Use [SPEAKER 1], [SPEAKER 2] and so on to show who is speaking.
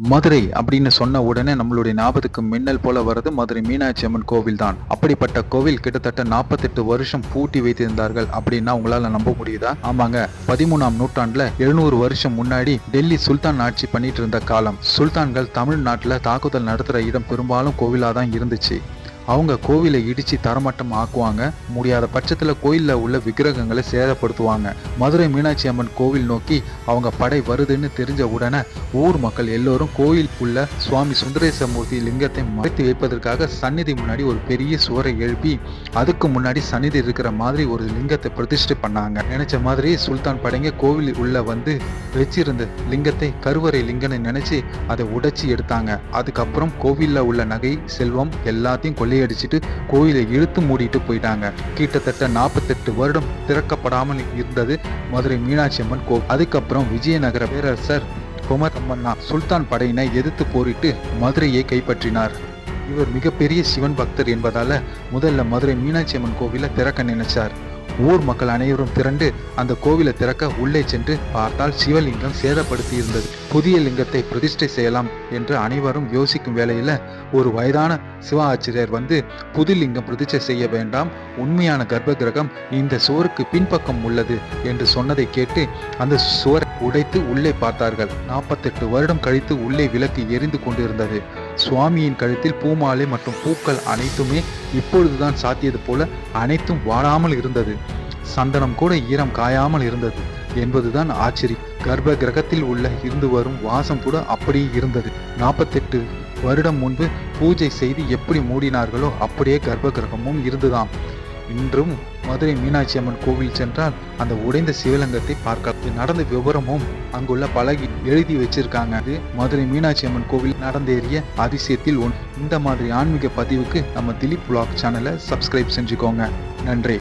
[SPEAKER 1] மதுரை அப்படின்னு சொன்ன உடனே நம்மளுடைய ஞாபகத்துக்கு மின்னல் போல வர்றது மதுரை மீனாட்சி அம்மன் கோவில் தான் அப்படிப்பட்ட கோவில் கிட்டத்தட்ட நாற்பத்தெட்டு வருஷம் பூட்டி வைத்திருந்தார்கள் அப்படின்னா உங்களால நம்ப முடியுதா? ஆமாங்க பதிமூணாம் நூற்றாண்டுல எழுநூறு வருஷம் முன்னாடி டெல்லி சுல்தான் ஆட்சி பண்ணிட்டு இருந்த காலம். சுல்தான்கள் தமிழ்நாட்டுல தாக்குதல் நடத்துற இடம் பெரும்பாலும் கோவிலா தான் இருந்துச்சு. அவங்க கோவிலை இடிச்சு தரமட்டம் ஆக்குவாங்க. முடியாத பட்சத்துல கோயில்ல உள்ள விக்கிரகங்களை சேதப்படுத்துவாங்க. மதுரை மீனாட்சி அம்மன் கோவில் நோக்கி அவங்க படை வருதுன்னு தெரிஞ்ச உடனே ஊர் மக்கள் எல்லோரும் கோயில் உள்ள சுவாமி சுந்தரேசமூர்த்தி லிங்கத்தை மறைத்து வைப்பதற்காக சந்நிதி முன்னாடி ஒரு பெரிய சுவரை எழுப்பி அதுக்கு முன்னாடி சந்நிதி இருக்கிற மாதிரி ஒரு லிங்கத்தை பிரதிஷ்டை பண்ணாங்க. நினைச்ச மாதிரி சுல்தான் படைங்க கோவில் உள்ள வந்து வச்சிருந்த லிங்கத்தை கருவறை லிங்கன்னு நினைச்சு அதை உடைச்சி எடுத்தாங்க. அதுக்கப்புறம் கோவிலில் உள்ள நகை செல்வம் எல்லாத்தையும் கொள்ளையடிச்சிட்டு கோயிலை இழுத்து மூடிட்டு போயிட்டாங்க. கிட்டத்தட்ட நாற்பத்தெட்டு வருடம் திறக்கப்படாமல் இருந்தது மதுரை மீனாட்சி அம்மன் கோவில். அதுக்கப்புறம் விஜயநகர பேரரசர் குமர் அம்மன்னா சுல்தான் படையினை எதிர்த்து போரிட்டு மதுரையை கைப்பற்றினார். இவர் மிகப்பெரிய சிவன் பக்தர் என்பதால முதல்ல மதுரை மீனாட்சி அம்மன் கோவிலை திறக்க நினைச்சார். ஊர் மக்கள் அனைவரும் திரண்டு அந்த கோவிலை திறக்க உள்ளே சென்று பார்த்தால் சிவலிங்கம் சேதப்படுத்தி இருந்தது புதிய லிங்கத்தை பிரதிஷ்டை செய்யலாம் என்று அனைவரும் யோசிக்கும் வேளையில் ஒரு வயதான சிவ ஆச்சரியர் வந்து புதுலிங்கம் பிரதிச்சை செய்ய வேண்டாம். உண்மையான கர்ப்ப கிரகம் இந்த சுவருக்கு பின்பக்கம் உள்ளது என்று சொன்னதை கேட்டு அந்த சுவரை உடைத்து உள்ளே பார்த்தார்கள். நாற்பத்தெட்டு வருடம் கழித்து உள்ளே விளக்கு எரிந்து கொண்டிருந்தது. சுவாமியின் கழுத்தில் பூமாலை மற்றும் பூக்கள் அனைத்துமே இப்பொழுதுதான் சாத்தியது போல அனைத்தும் வாடாமல் இருந்தது. சந்தனம் கூட ஈரம் காயாமல் இருந்தது. என்பதுதான் ஆச்சரியம் கர்ப்ப கிரகத்தில் உள்ள இருந்து வரும் வாசம் கூட அப்படியே இருந்தது. நாற்பத்தெட்டு வருடம் முன்பு பூஜை செய்து எப்படி மூடினார்களோ அப்படியே கர்ப்ப கிரகமும் இருந்துதாம். இன்றும் மதுரை மீனாட்சி அம்மன் கோவில் சென்றால் அந்த உடைந்த சிவலிங்கத்தை பார்க்க நடந்த விவரமும் அங்குள்ள பலகி எழுதி வச்சிருக்காங்க. அது மதுரை மீனாட்சி அம்மன் கோவில் நடந்தேறிய அதிசயத்தில் ஒன் இந்த மாதிரி ஆன்மீக பதிவுக்கு நம்ம திலீப் vlog சேனலை சப்ஸ்கிரைப் செஞ்சுக்கோங்க. நன்றி.